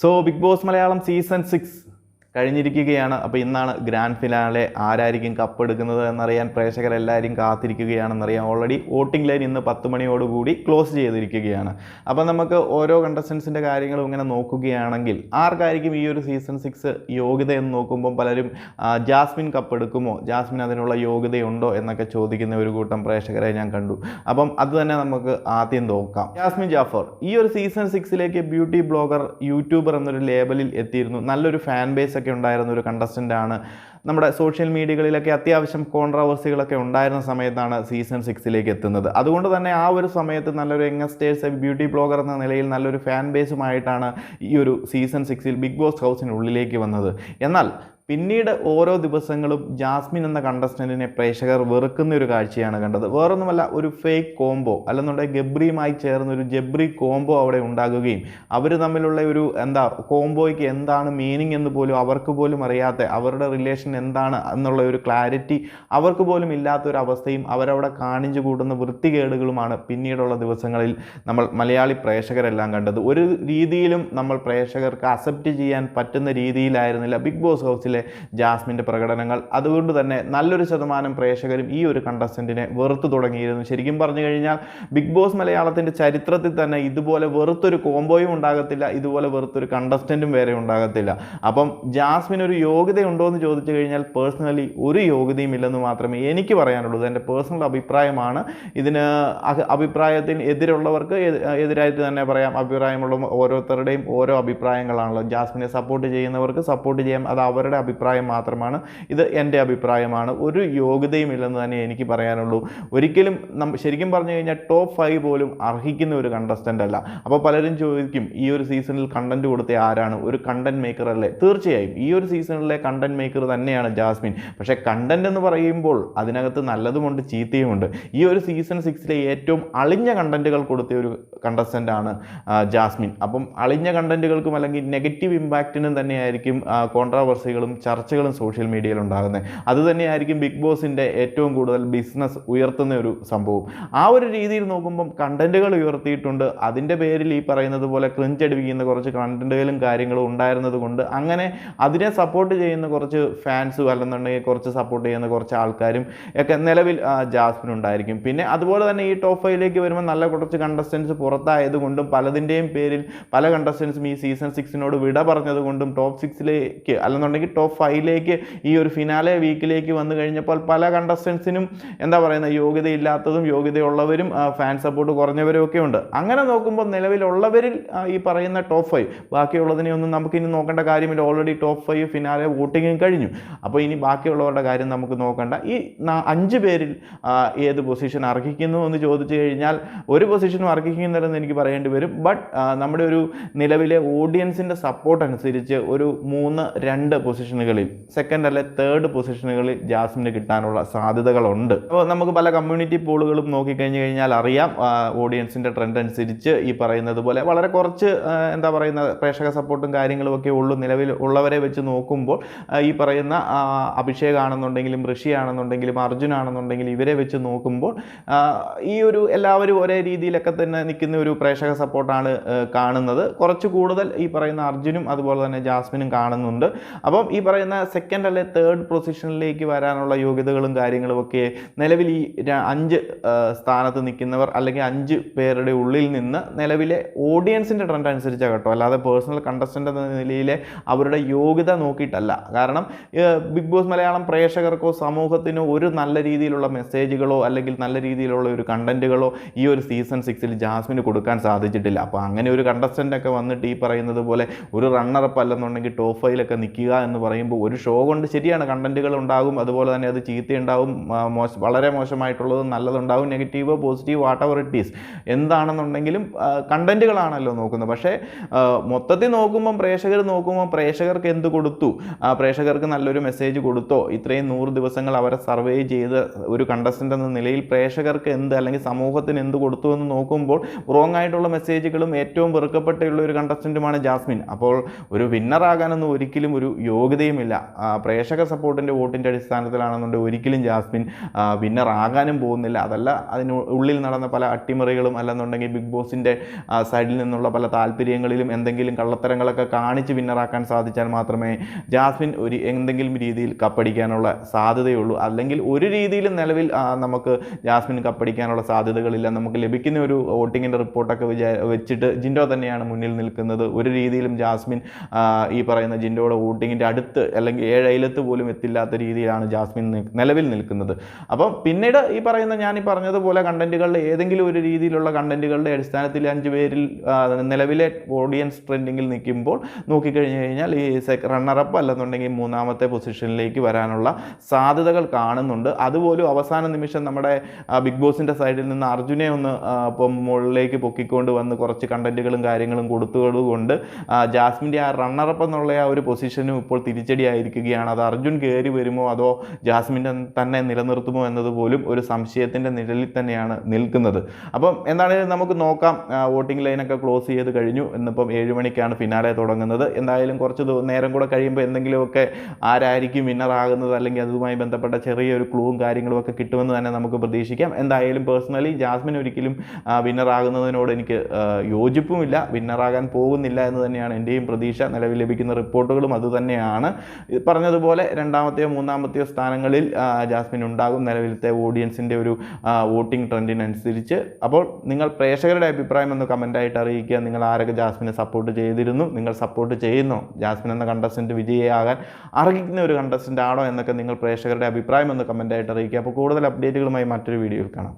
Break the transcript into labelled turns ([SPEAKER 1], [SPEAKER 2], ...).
[SPEAKER 1] So Big Boss Malayalam season six കഴിഞ്ഞിരിക്കുകയാണ്. അപ്പോൾ ഇന്നാണ് ഗ്രാൻഡ് ഫിനാലെ ആരായിരിക്കും കപ്പെടുക്കുന്നത് എന്നറിയാൻ പ്രേക്ഷകരെല്ലാവരും കാത്തിരിക്കുകയാണെന്നറിയാം ഓൾറെഡി വോട്ടിംഗ് ലൈൻ ഇന്ന് പത്ത് മണിയോടുകൂടി ക്ലോസ് ചെയ്തിരിക്കുകയാണ്. അപ്പോൾ നമുക്ക് ഓരോ കണ്ടസ്റ്റൻസിന്റെ കാര്യങ്ങളും ഇങ്ങനെ നോക്കുകയാണെങ്കിൽ ആർക്കായിരിക്കും ഈ ഒരു സീസൺ സിക്സ് യോഗ്യത എന്ന് നോക്കുമ്പോൾ പലരും ജാസ്മിൻ കപ്പെടുക്കുമോ ജാസ്മിൻ അതിനുള്ള യോഗ്യതയുണ്ടോ എന്നൊക്കെ ചോദിക്കുന്ന ഒരു കൂട്ടം പ്രേക്ഷകരെ ഞാൻ കണ്ടു. അപ്പം അത് തന്നെ നമുക്ക് ആദ്യം നോക്കാം. ജാസ്മിൻ ജാഫർ ഈ ഒരു സീസൺ സിക്സിലേക്ക് ബ്യൂട്ടി ബ്ലോഗർ യൂട്യൂബർ എന്നൊരു ലേബലിൽ എത്തിയിരുന്നു. നല്ലൊരു ഫാൻ ബേസ് ഒക്കെ ഉണ്ടായിരുന്ന ഒരു കണ്ടസ്റ്റന്റ് ആണ്. നമ്മുടെ സോഷ്യൽ മീഡിയകളിലൊക്കെ അത്യാവശ്യം കോൺട്രവേഴ്സികളൊക്കെ ഉണ്ടായിരുന്ന സമയത്താണ് സീസൺ സിക്സിലേക്ക് എത്തുന്നത്. അതുകൊണ്ട് തന്നെ ആ ഒരു സമയത്ത് നല്ലൊരു യങ്ങസ്റ്റേഴ്സ് ബ്യൂട്ടി ബ്ലോഗർ എന്ന നിലയിൽ നല്ലൊരു ഫാൻ ബേസുമായിട്ടാണ് ഈ ഒരു സീസൺ സിക്സിൽ ബിഗ് ബോസ് ഹൗസിനുള്ളിലേക്ക് വന്നത്. എന്നാൽ പിന്നീട് ഓരോ ദിവസങ്ങളും ജാസ്മിൻ എന്ന കണ്ടസ്റ്റന്റിനെ പ്രേക്ഷകർ വെറുക്കുന്ന ഒരു കാഴ്ചയാണ് കണ്ടത്. വേറൊന്നുമല്ല ഒരു ഫേക്ക് കോംബോ അല്ലെന്നുണ്ടെങ്കിൽ ഗബ്രിയുമായി ചേർന്ന് ഒരു ജബ്രി കോംബോ അവിടെ ഉണ്ടാകുകയും അവർ തമ്മിലുള്ള ഒരു എന്താ കോംബോയ്ക്ക് എന്താണ് മീനിങ് എന്ന് പോലും അവർക്ക് പോലും അറിയാത്ത അവരുടെ റിലേഷൻ എന്താണ് എന്നുള്ള ഒരു ക്ലാരിറ്റി അവർക്ക് പോലും ഇല്ലാത്തൊരവസ്ഥയും അവരവിടെ കാണിച്ചു കൂടുന്ന വൃത്തികേടുകളുമാണ് പിന്നീടുള്ള ദിവസങ്ങളിൽ നമ്മൾ മലയാളി പ്രേക്ഷകരെല്ലാം കണ്ടത്. ഒരു രീതിയിലും നമ്മൾ പ്രേക്ഷകർക്ക് അക്സെപ്റ്റ് ചെയ്യാൻ പറ്റുന്ന രീതിയിലായിരുന്നില്ല ബിഗ് ബോസ് ഹൗസിലെ ജാസ്മിന്റെ പ്രകടനങ്ങൾ. അതുകൊണ്ട് തന്നെ നല്ലൊരു ശതമാനം പ്രേക്ഷകരും ഈ ഒരു കണ്ടസ്റ്റന്റിനെ വെറുത്തു തുടങ്ങിയിരുന്നു. ശരിക്കും പറഞ്ഞു കഴിഞ്ഞാൽ ബിഗ് ബോസ് മലയാളത്തിന്റെ ചരിത്രത്തിൽ തന്നെ ഇതുപോലെ വെറുത്തൊരു കോംബോയും ഉണ്ടാകത്തില്ല ഇതുപോലെ വെറുത്തൊരു കണ്ടസ്റ്റന്റും വേറെ ഉണ്ടാകത്തില്ല. അപ്പം ജാസ്മിൻ ഒരു യോഗ്യതയുണ്ടോ എന്ന് ചോദിച്ചു കഴിഞ്ഞാൽ പേഴ്സണലി ഒരു യോഗ്യതയും ഇല്ലെന്ന് മാത്രമേ എനിക്ക് പറയാനുള്ളൂ. എന്റെ പേഴ്സണൽ അഭിപ്രായമാണ്. ഇതിന് അഭിപ്രായത്തിന് എതിരുള്ളവർക്ക് എതി- എതിരായിട്ട് തന്നെ പറയാം. അഭിപ്രായമുള്ള ഓരോരുത്തരുടെയും ഓരോ അഭിപ്രായങ്ങളാണല്ലോ. ജാസ്മിനെ സപ്പോർട്ട് ചെയ്യുന്നവർക്ക് സപ്പോർട്ട് ചെയ്യാം. അത് അവരുടെ അഭിപ്രായം മാത്രമാണ്. ഇത് എന്റെ അഭിപ്രായമാണ്. ഒരു യോഗ്യതയും ഇല്ലെന്ന് തന്നെ എനിക്ക് പറയാനുള്ളൂ. ഒരിക്കലും ശരിക്കും പറഞ്ഞു കഴിഞ്ഞാൽ ടോപ്പ് ഫൈവ് പോലും അർഹിക്കുന്ന ഒരു കണ്ടസ്റ്റന്റ് അല്ല. അപ്പോൾ പലരും ചോദിക്കും ഈ ഒരു സീസണിൽ കണ്ടന്റ് കൊടുത്ത ആരാണ്? ഒരു കണ്ടന്റ് മേക്കർ അല്ലേ? തീർച്ചയായും ഈ ഒരു സീസണിലെ കണ്ടന്റ് മേക്കർ തന്നെയാണ് ജാസ്മിൻ. പക്ഷേ കണ്ടന്റ് എന്ന് പറയുമ്പോൾ അതിനകത്ത് നല്ലതുമുണ്ട് ചീത്തയുമുണ്ട്. ഈ ഒരു സീസൺ സിക്സിലെ ഏറ്റവും അളിഞ്ഞ കണ്ടന്റുകൾ കൊടുത്ത ഒരു കണ്ടസ്റ്റന്റ് ആണ് ജാസ്മിൻ. അപ്പം അളിഞ്ഞ കണ്ടന്റുകൾക്കും അല്ലെങ്കിൽ നെഗറ്റീവ് ഇമ്പാക്റ്റിനും തന്നെയായിരിക്കും കോൺട്രാവേഴ്സികളും ചർച്ചകളും സോഷ്യൽ മീഡിയയിൽ ഉണ്ടാകുന്നത് അത് തന്നെയായിരിക്കും ബിഗ് ബോസിന്റെ ഏറ്റവും കൂടുതൽ ബിസിനസ് ഉയർത്തുന്ന ഒരു സംഭവം. ആ ഒരു രീതിയിൽ നോക്കുമ്പം കണ്ടന്റുകൾ ഉയർത്തിയിട്ടുണ്ട്. അതിന്റെ പേരിൽ ഈ പറയുന്നത് പോലെ ക്രിഞ്ചടിപ്പിക്കുന്ന കുറച്ച് കണ്ടന്റുകളും കാര്യങ്ങളും ഉണ്ടായിരുന്നത് കൊണ്ട് അങ്ങനെ അതിനെ സപ്പോർട്ട് ചെയ്യുന്ന കുറച്ച് ഫാൻസും അല്ലെന്നുണ്ടെങ്കിൽ കുറച്ച് സപ്പോർട്ട് ചെയ്യുന്ന കുറച്ച് ആൾക്കാരും ഒക്കെ നിലവിൽ ജാസ്മിൻ ഉണ്ടായിരിക്കും. പിന്നെ അതുപോലെ തന്നെ ഈ ടോപ്പ് ഫൈവിലേക്ക് വരുമ്പോൾ നല്ല കുറച്ച് കണ്ടസ്റ്റൻസ് പുറത്തായതുകൊണ്ടും പലതിന്റെയും പേരിൽ പല കണ്ടസ്റ്റൻസും ഈ സീസൺ സിക്സിനോട് വിട പറഞ്ഞതുകൊണ്ടും ടോപ്പ് സിക്സിലേക്ക് അല്ലെന്നുണ്ടെങ്കിൽ ടോപ്പ് ഫൈവിലേക്ക് ഈ ഒരു ഫിനാലെ വീക്കിലേക്ക് വന്നു കഴിഞ്ഞപ്പോൾ പല കണ്ടസ്റ്റൻസിനും എന്താ പറയുന്ന യോഗ്യതയില്ലാത്തതും യോഗ്യതയുള്ളവരും ഫാൻ സപ്പോർട്ട് കുറഞ്ഞവരും ഒക്കെ ഉണ്ട്. അങ്ങനെ നോക്കുമ്പോൾ നിലവിലുള്ളവരിൽ ഈ പറയുന്ന ടോപ്പ് ഫൈവ് ബാക്കിയുള്ളതിനെ ഒന്നും നമുക്കിനി നോക്കേണ്ട കാര്യമില്ല. ഓൾറെഡി ടോപ്പ് ഫൈവ് ഫിനാലെ വോട്ടിങ്ങും കഴിഞ്ഞു. അപ്പോൾ ഇനി ബാക്കിയുള്ളവരുടെ കാര്യം നമുക്ക് നോക്കണ്ട. ഈ അഞ്ച് പേരിൽ ഏത് പൊസിഷൻ അർഹിക്കുന്നു എന്ന് ചോദിച്ചു കഴിഞ്ഞാൽ ഒരു പൊസിഷനും അർഹിക്കുന്നില്ലെന്ന് എനിക്ക് പറയേണ്ടി വരും. ബട്ട് നമ്മുടെ ഒരു നിലവിലെ ഓഡിയൻസിന്റെ സപ്പോർട്ട് അനുസരിച്ച് ഒരു മൂന്ന് രണ്ട് പൊസിഷനുകളിൽ സെക്കൻഡ് അല്ലെ തേർഡ് പൊസിഷനുകളിൽ ജാസ്മിന് കിട്ടാനുള്ള സാധ്യതകളുണ്ട്. അപ്പോൾ നമുക്ക് പല കമ്മ്യൂണിറ്റി പോളുകളും നോക്കിക്കഴിഞ്ഞ് കഴിഞ്ഞാൽ അറിയാം ഓഡിയൻസിന്റെ ട്രെൻഡ് അനുസരിച്ച് ഈ പറയുന്നത് പോലെ വളരെ കുറച്ച് എന്താ പറയുന്ന പ്രേക്ഷക സപ്പോർട്ടും കാര്യങ്ങളും ഒക്കെ ഉള്ളൂ നിലവിൽ ഉള്ളവരെ വെച്ച് നോക്കുമ്പോൾ ഈ പറയുന്ന അഭിഷേക് ആണെന്നുണ്ടെങ്കിലും ഋഷി ആണെന്നുണ്ടെങ്കിലും അർജുൻ ആണെന്നുണ്ടെങ്കിലും ഇവരെ വെച്ച് നോക്കുമ്പോൾ ഈ ഒരു എല്ലാവരും ഒരേ രീതിയിലൊക്കെ തന്നെ നിൽക്കുന്ന ഒരു പ്രേക്ഷക സപ്പോർട്ടാണ് കാണുന്നത്. കുറച്ച് കൂടുതൽ ഈ പറയുന്ന അർജുനും അതുപോലെ തന്നെ ജാസ്മിനും കാണുന്നുണ്ട്. അപ്പം ഈ പറയുന്ന സെക്കൻഡ് അല്ലെ തേർഡ് പൊസിഷനിലേക്ക് വരാനുള്ള യോഗ്യതകളും കാര്യങ്ങളും ഒക്കെ നിലവിൽ ഈ അഞ്ച് സ്ഥാനത്ത് നിൽക്കുന്നവർ അല്ലെങ്കിൽ അഞ്ച് പേരുടെ ഉള്ളിൽ നിന്ന് നിലവിലെ ഓഡിയൻസിന്റെ ട്രെൻഡ് അനുസരിച്ചാണ് കേട്ടോ. അല്ലാതെ പേഴ്സണൽ കണ്ടസ്റ്റന്റ് എന്ന നിലയിലെ അവരുടെ യോഗ്യത നോക്കിയിട്ടല്ല. കാരണം ബിഗ് ബോസ് മലയാളം പ്രേക്ഷകർക്കോ സമൂഹത്തിനോ ഒരു നല്ല രീതിയിലുള്ള മെസ്സേജുകളോ അല്ലെങ്കിൽ നല്ല രീതിയിലുള്ള ഒരു കണ്ടന്റുകളോ ഈ ഒരു സീസൺ സിക്സിൽ ജാസ്മിന് കൊടുക്കാൻ സാധിച്ചിട്ടില്ല. അപ്പോൾ അങ്ങനെ ഒരു കണ്ടസ്റ്റന്റൊക്കെ വന്നിട്ട് ഈ പറയുന്നത് പോലെ ഒരു റണ്ണറപ്പ് അല്ലെന്നുണ്ടെങ്കിൽ ടോപ്പ് ഫൈവിലൊക്കെ നിൽക്കുക എന്ന് പറയുമ്പോൾ ഒരു ഷോ കൊണ്ട് ശരിയാണ് കണ്ടന്റുകൾ ഉണ്ടാകും അതുപോലെ തന്നെ അത് ചീത്തയുണ്ടാവും മോശ വളരെ മോശമായിട്ടുള്ളതും നല്ലതുണ്ടാവും negative positive whatever it is എന്താണെന്നുണ്ടെങ്കിലും കണ്ടന്റുകളാണല്ലോ നോക്കുന്നത്. പക്ഷേ മൊത്തത്തിൽ നോക്കുമ്പം പ്രേക്ഷകർ നോക്കുമ്പോൾ പ്രേക്ഷകർക്ക് എന്ത് കൊടുത്തു? പ്രേക്ഷകർക്ക് നല്ലൊരു മെസ്സേജ് കൊടുത്തോ? ഇത്രയും നൂറ് ദിവസങ്ങൾ അവരെ സർവേ ചെയ്ത് ഒരു കണ്ടസ്റ്റന്റ് എന്ന നിലയിൽ പ്രേക്ഷകർക്ക് എന്ത് അല്ലെങ്കിൽ സമൂഹത്തിന് എന്ത് കൊടുത്തു എന്ന് നോക്കുമ്പോൾ റോങ് ആയിട്ടുള്ള മെസ്സേജുകളും ഏറ്റവും വെറുക്കപ്പെട്ടുള്ള ഒരു കണ്ടസ്റ്റന്റുമാണ് ജാസ്മിൻ. അപ്പോൾ ഒരു വിന്നറാകാനൊന്നും ഒരിക്കലും ഒരു യോഗ്യത സാധ്യതയുമില്ല. പ്രേക്ഷക സപ്പോർട്ടിന്റെ വോട്ടിന്റെ അടിസ്ഥാനത്തിലാണെന്നുണ്ടെങ്കിൽ ഒരിക്കലും ജാസ്മിൻ വിന്നർ ആകാനും പോകുന്നില്ല. അതല്ല അതിന് ഉള്ളിൽ നടന്ന പല അട്ടിമറികളും അല്ലെന്നുണ്ടെങ്കിൽ ബിഗ് ബോസിന്റെ സൈഡിൽ നിന്നുള്ള പല താല്പര്യങ്ങളിലും എന്തെങ്കിലും കള്ളത്തരങ്ങളൊക്കെ കാണിച്ച് വിന്നറാക്കാൻ സാധിച്ചാൽ മാത്രമേ ജാസ്മിൻ ഒരു എന്തെങ്കിലും രീതിയിൽ കപ്പടിക്കാനുള്ള സാധ്യതയുള്ളൂ. അല്ലെങ്കിൽ ഒരു രീതിയിലും നിലവിൽ നമുക്ക് ജാസ്മിൻ കപ്പടിക്കാനുള്ള സാധ്യതകളില്ല. നമുക്ക് ലഭിക്കുന്ന ഒരു വോട്ടിങ്ങിന്റെ റിപ്പോർട്ടൊക്കെ വിചാ വെച്ചിട്ട് ജിൻഡോ തന്നെയാണ് മുന്നിൽ നിൽക്കുന്നത്. ഒരു രീതിയിലും ജാസ്മിൻ ഈ പറയുന്ന ജിൻഡോയുടെ വോട്ടിങ്ങിന്റെ അടുത്ത് അല്ലെങ്കിൽ ഏഴയിലത്ത് പോലും എത്തില്ലാത്ത രീതിയിലാണ് ജാസ്മിൻ നിലവിൽ നിൽക്കുന്നത്. അപ്പം പിന്നീട് ഈ പറയുന്ന ഞാൻ ഈ പറഞ്ഞതുപോലെ കണ്ടന്റുകളുടെ ഏതെങ്കിലും ഒരു രീതിയിലുള്ള കണ്ടന്റുകളുടെ അടിസ്ഥാനത്തിൽ അഞ്ച് പേരിൽ നിലവിലെ ഓഡിയൻസ് ട്രെൻഡിങ്ങിൽ നിൽക്കുമ്പോൾ നോക്കിക്കഴിഞ്ഞ് കഴിഞ്ഞാൽ ഈ റണ്ണറപ്പ് അല്ലെന്നുണ്ടെങ്കിൽ മൂന്നാമത്തെ പൊസിഷനിലേക്ക് വരാനുള്ള സാധ്യതകൾ കാണുന്നുണ്ട്. അതുപോലും അവസാന നിമിഷം നമ്മുടെ ബിഗ് ബോസിന്റെ സൈഡിൽ നിന്ന് അർജുനെ ഒന്ന് ഇപ്പം മുകളിലേക്ക് പൊക്കിക്കൊണ്ട് വന്ന് കുറച്ച് കണ്ടന്റുകളും കാര്യങ്ങളും കൊടുത്തുകൊണ്ട് ജാസ്മിന്റെ ആ റണ്ണറപ്പ് എന്നുള്ള ആ ഒരു പൊസിഷനും ഇപ്പോൾ തിരിച്ചടിയായിരിക്കുകയാണ് അത് അർജുൻ കയറി വരുമോ അതോ ജാസ്മിൻ തന്നെ നിലനിർത്തുമോ എന്നത് പോലും ഒരു സംശയത്തിന്റെ നിഴലിൽ തന്നെയാണ് നിൽക്കുന്നത്. അപ്പം എന്താണെങ്കിലും നമുക്ക് നോക്കാം. വോട്ടിംഗ് ലൈനൊക്കെ ക്ലോസ് ചെയ്ത് കഴിഞ്ഞു. ഇന്നിപ്പം ഏഴ് മണിക്കാണ് ഫിനാലെ തുടങ്ങുന്നത്. എന്തായാലും കുറച്ച് നേരം കൂടെ കഴിയുമ്പോൾ എന്തെങ്കിലുമൊക്കെ ആരായിരിക്കും വിന്നറാകുന്നത് അല്ലെങ്കിൽ അതുമായി ബന്ധപ്പെട്ട ചെറിയൊരു ക്ലൂവും കാര്യങ്ങളും ഒക്കെ കിട്ടുമെന്ന് തന്നെ നമുക്ക് പ്രതീക്ഷിക്കാം. എന്തായാലും പേഴ്സണലി ജാസ്മിൻ ഒരിക്കലും വിന്നറാകുന്നതിനോട് എനിക്ക് യോജിപ്പുമില്ല. വിന്നറാകാൻ പോകുന്നില്ല എന്ന് തന്നെയാണ് എന്റെയും പ്രതീക്ഷ. നിലവിൽ ലഭിക്കുന്ന റിപ്പോർട്ടുകളും അതുതന്നെയാണ് പറഞ്ഞതുപോലെ രണ്ടാമത്തെയോ മൂന്നാമത്തെയോ സ്ഥാനങ്ങളിൽ ജാസ്മിൻ ഉണ്ടാകും നിലവിലത്തെ ഓഡിയൻസിന്റെ ഒരു വോട്ടിംഗ് ട്രെൻഡിനനുസരിച്ച്. അപ്പോൾ നിങ്ങൾ പ്രേക്ഷകരുടെ അഭിപ്രായം ഒന്ന് കമന്റായിട്ട് അറിയിക്കുക. നിങ്ങൾ ആരൊക്കെ ജാസ്മിനെ സപ്പോർട്ട് ചെയ്തിരുന്നു? നിങ്ങൾ സപ്പോർട്ട് ചെയ്യുന്നോ? ജാസ്മിൻ എന്ന കണ്ടസ്റ്റന്റ് വിജയിയാകാൻ അർഹിക്കുന്ന ഒരു കണ്ടസ്റ്റന്റ് ആണോ എന്നൊക്കെ നിങ്ങൾ പ്രേക്ഷകരുടെ അഭിപ്രായം ഒന്ന് കമന്റായിട്ട് അറിയിക്കുക. അപ്പോൾ കൂടുതൽ അപ്ഡേറ്റുകളുമായി മറ്റൊരു വീഡിയോയിൽ കാണാം.